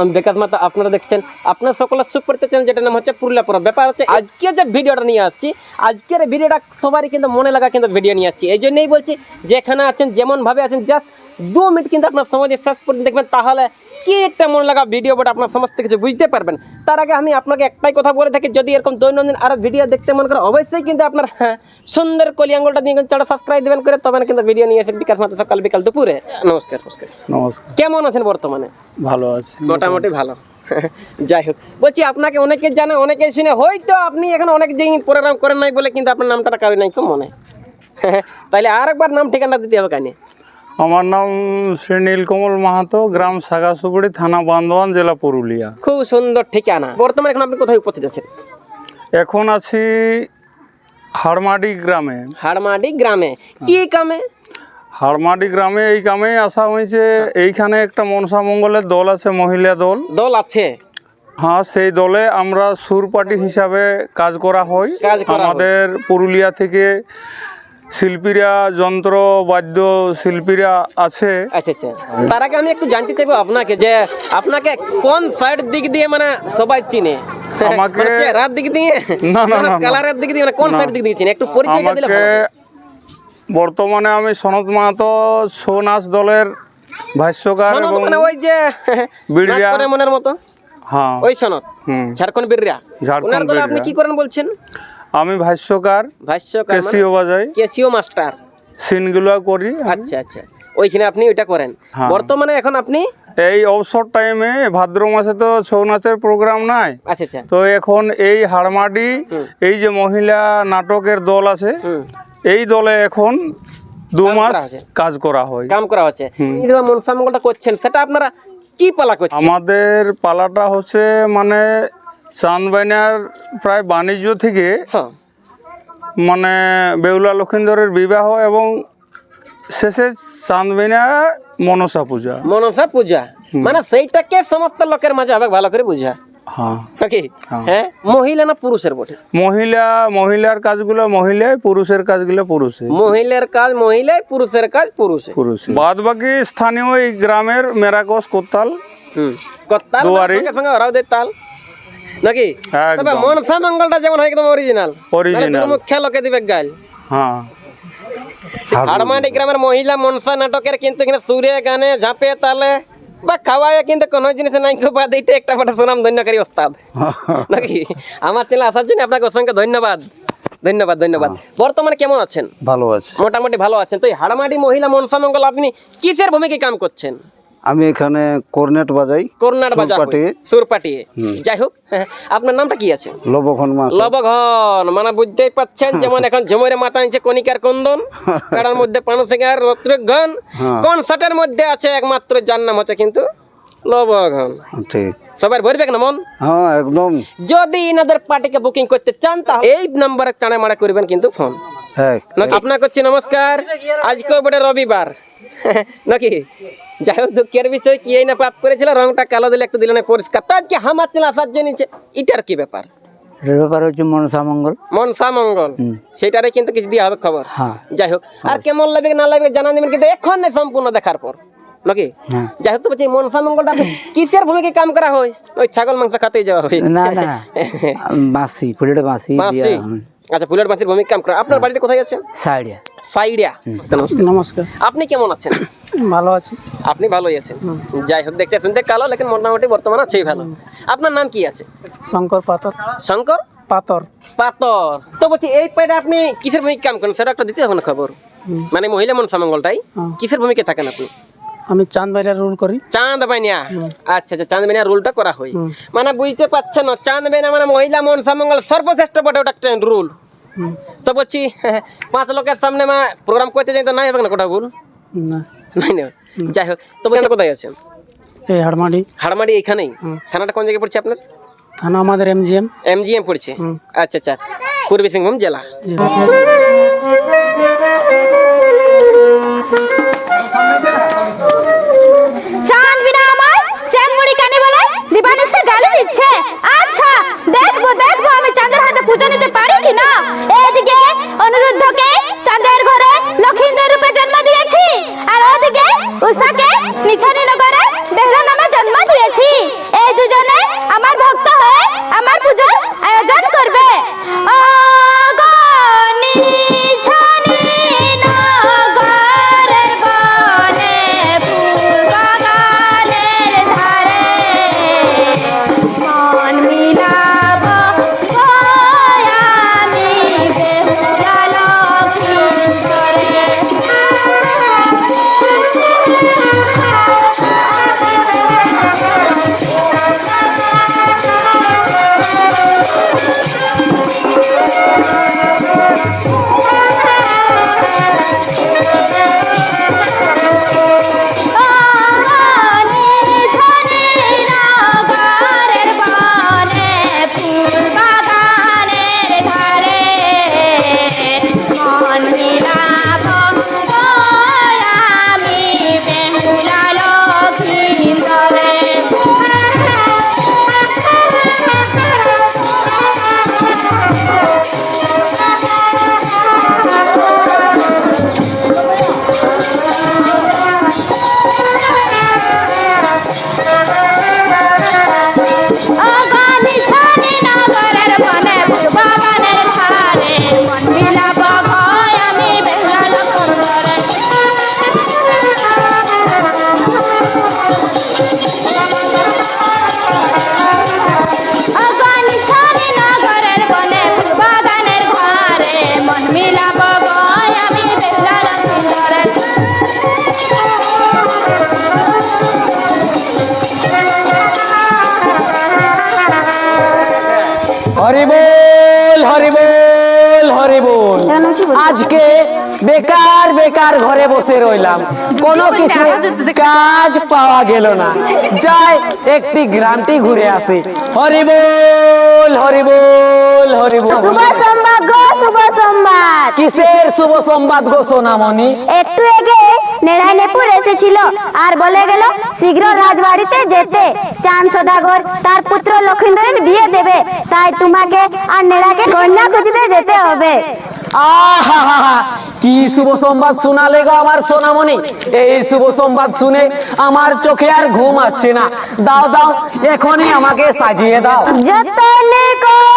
আমি মাতা আপনারা দেখছেন, আপনার সকলের সুপরিচিত চ্যানেল যেটার নাম হচ্ছে পুরুলিয়া পুরো ব্যাপার হচ্ছে, আজকে যে ভিডিওটা নিয়ে আসছি, আজকের ভিডিওটা সবারই কিন্তু মনে লাগা কিন্তু ভিডিও নিয়ে আসছি। এই জন্যই বলছি, যেখানে আছেন, যেমনভাবে আছেন জাস্ট দু মিনিট কিন্তু আপনার সময় দিয়ে শেষ পর্যন্ত দেখবেন তাহলে কি একটা মনে লাগা ভিডিও বটে আপনার সমস্ত কিছু বুঝতে পারবেন। তার আগে আমি আপনাকে একটাই কথা বলে থাকি যদি এরকম দৈনন্দিন আরও ভিডিও দেখতে মনে করেন অবশ্যই কিন্তু আপনার হ্যাঁ, সুন্দর কলি আঙ্গুলটা দিয়ে কিন্তু সাবস্ক্রাইব দেবেন করে তবে কিন্তু ভিডিও নিয়ে এসে বিকাশ মাত্র সকাল বিকাল দুপুরে। নমস্কার নমস্কার। নমস্কার। কেমন আছেন বর্তমানে? ভালো আছি। মোটামুটি ভালো। যাই হোক বলছি আপনাকে অনেকে জানে অনেকে শুনে হয়তো আপনি এখন অনেক দিন প্রোগ্রাম করেন নাই বলে কিন্তু আপনার নামটা কারও নাই খুব মনে তাহলে আর একবার নাম ঠিকানা দিতে হবে কানে। আমার নাম শ্রী নীলকমল মাহাতো গ্রাম সাগাসুগুড়ি থানা বান্দোয়ান জেলা পুরুলিয়া। খুব সুন্দর ঠিকানা। বর্তমানে এখন আপনি কোথায় উপস্থিত আছেন? এখন আছি হাড়মাডি গ্রামে। হাড়মাডি গ্রামে। কি কামে? হাড়মাডি গ্রামে এই কামে আসা হয়েছে। এইখানে একটা মনসা মঙ্গলের দল আছে মহিলা দল। দল আছে? হ্যাঁ সেই দলে আমরা সুর পার্টি হিসাবে কাজ করা হয়। আমাদের পুরুলিয়া থেকে শিল্পীরা যন্ত্র বাদ্য শিল্পীরা আছে। আচ্ছা আচ্ছা। তার আগে আমি একটু জানতে চাইব আপনাকে যে আপনাকে কোন সাইড দিক দিয়ে মানে সবাই চিনে? আমাকে- মানে দিক দিয়ে? না, না, না, না। কালারের দিক দিয়ে মানে কোন সাইড দিক দিয়ে চিনে? একটু পরিচয়টা দিলে আমাকে ভালো হতো। বর্তমানে আমি সনত মাহাতো ছৌ নাচ দলের ভাষ্যকার এবং মানে ওই যে বিড়িয়া। মনের মতো? হ্যাঁ। ওই সনদ? হুম। ঝাড়খণ্ড বীররা ঝাড়খণ্ড আপনি কি করেন বলছেন? আমি ভাষ্যকার ভাষ্যকার মানে কেসিও বাজাই। Casio master. সিনগুলো করি আচ্ছা আচ্ছা। ওইখানে আপনি ওইটা করেন। হ্যাঁ। বর্তমানে এখন আপনি? এই অবসর টাইমে ভাদ্র মাসে তো ছৌ নাচের প্রোগ্রাম নাই। আচ্ছা আচ্ছা। তো এখন এই হাড়মাডি এই যে মহিলা নাটকের দল আছে এই দলে এখন দু মাস কাজ করা হয়। কাম করা হচ্ছে। মনসা মঙ্গলটা করছেন সেটা আপনারা কি পালা করছেন? আমাদের পালাটা হচ্ছে মানে চাঁদবাইনার প্রায় বাণিজ্য থেকে হ্যাঁ। মানে বেউলা লক্ষিন্দরের বিবাহ এবং শেষে চাঁদবাইনা মনসা পূজা। মনসা পূজা। মানে সেইটাকে সমস্ত লোকের মাঝে আবার ভালো করে বুঝা। হ্যাঁ। হ্যাঁ। মহিলা না পুরুষের বটে? মহিলা মহিলার কাজগুলো মহিলায় পুরুষের কাজগুলো পুরুষে। মহিলার কাজ মহিলায় পুরুষের কাজ পুরুষে। পুরুষে। বাদ বাকি স্থানীয় এই গ্রামের মেরাকস কোত্তাল। কত্তাল দুয়ারি। সঙ্গে সঙ্গে ওরাও দেয় তাল। নাকি। তবে মনসা মঙ্গলটা যেমন হয় একদম অরিজিনাল Original। মুখ্য লোকে দিবে গাল। হ্যাঁ। হাড়মান্ডি গ্রামের মহিলা মনসা নাটকের কিন্তু এখানে সুরে গানে ঝাঁপে তালে। বা খাওয়ায় কিন্তু কোনো জিনিস নাই বাদ এইটা একটা ফটা সুনাম ধন্যকারী ওস্তাদ। নাকি? আমার চ্যানেল আসার জন্য আপনাকে অসংখ্য ধন্যবাদ। ধন্যবাদ ধন্যবাদ। বর্তমানে কেমন আছেন? ভালো আছে। মোটামুটি ভালো আছেন। তো এই হাড়মাটি মহিলা মনসা মঙ্গল আপনি কিসের ভূমিকায় কাম করছেন? আমি এখানে কর্নেট বাজাই কর্নেট বাজার সুরপাটি। যাই হোক আপনার নামটা কি আছে? লবঘন মা লবঘন মানে বুঝতেই পাচ্ছেন যেমন এখন ঝুমুরে মাথা নিচে কনিকার কন্দন কারণ মধ্যে পানসিংহার রত্রঘন কনসার্টের মধ্যে আছে একমাত্র যার নাম হচ্ছে কিন্তু লবঘন। ঠিক। সবার ভরবে না মন? হ্যাঁ একদম। যদি ইনাদের পার্টিকে বুকিং করতে চান তাহলে এই নাম্বারে মারা করবেন কিন্তু ফোন। হ্যাঁ। আপনার করছি নমস্কার। আজকে বটে রবিবার। নাকি? যাই হোক দুঃখের বিষয় কি এই না পাপ করেছিল রংটা কালো দিলে একটু দিল না পরিষ্কার। তো আজকে আমার ছিল আসার জন্য এটার কি ব্যাপার? ব্যাপার হচ্ছে মনসা মঙ্গল। মনসা মঙ্গল। সেটারে কিন্তু কিছু দিয়ে হবে খবর। হ্যাঁ। যাই হোক আর কেমন লাগবে না লাগবে জানা দেবেন কিন্তু এখন সম্পূর্ণ দেখার পর। নাকি? হ্যাঁ। যাই হোক তো বলছি মনসা মঙ্গলটা কিসের ভূমিকায় কাম করা হয়? ওই ছাগল মাংস খাতেই যাওয়া হয়। না না বাঁশি ফুলের বাঁশি বাঁশি? আচ্ছা ফুলের বাঁশির ভূমিকা কাম করা আপনার বাড়িতে কোথায় আছেন? সাইডিয়া। সাইডিয়া। নমস্কার। আপনি কেমন আছেন? ভালো আছি। আপনি ভালোই আছেন? যাই হোক দেখতে শুনতে কালো লেকিন মোটামুটি বর্তমান আছেই ভালো। আপনার নাম কি আছে? শঙ্কর পাথর। শঙ্কর? পাথর। পাতর তো বলছি এই পেটে আপনি কিসের ভূমিকা কাম করেন? সেটা একটা দিতে হবে না খবর মানে মহিলা মনসা মঙ্গলটাই। কিসের ভূমিকা থাকেন আপনি? আমি চাঁদ বাইরে রুল করি। চাঁদ বাইনিয়া আচ্ছা আচ্ছা চাঁদ বাইনিয়া রুলটা করা হয়। মানে বুঝতে পারছেন না চাঁদ বাইনা মানে মহিলা মনসা মঙ্গল সর্বশ্রেষ্ঠ বটে ওটা একটা রুল তো বলছি পাঁচ লোকের সামনে মা প্রোগ্রাম করতে যাই তো নাই হবে না কোটা ভুল? না। নাই না। যাই হোক তো বলছি কোথায় আছেন? এই হাড়মাটি হাড়মারি এইখানেই? থানাটা কোন জায়গায় পড়ছে আপনার? থানা আমাদের এমজিএম এমজিএম পড়ছে? আচ্ছা আচ্ছা। পূর্বী সিংভূম জেলা। হরিবো আজকে বেকার বেকার ঘরে বসে রইলাম। কোনো কিছু কাজ পাওয়া গেল না। যাই একটি গ্রামটি ঘুরে আসি। হরি বল হরি বল হরি বল। শুভ সংবাদ গো শুভ সংবাদ। কিসের শুভ সংবাদ গো সোনামণি? একটু আগে নেড়াইনেপুর এসেছিল আর বলে গেল শীঘ্র রাজবাড়িতে যেতে। চাঁদ সদাগর তার পুত্র লক্ষিন্দরের বিয়ে দেবে। তাই তোমাকে আর নেড়াকে কন্যা খুঁজতে যেতে হবে। কি শুভ সংবাদ শোনালে গো আমার সোনামণি? এই শুভ সংবাদ শুনে আমার চোখে আর ঘুম আসছে না। দাও দাও, এখনই আমাকে সাজিয়ে দাও। যতনে করে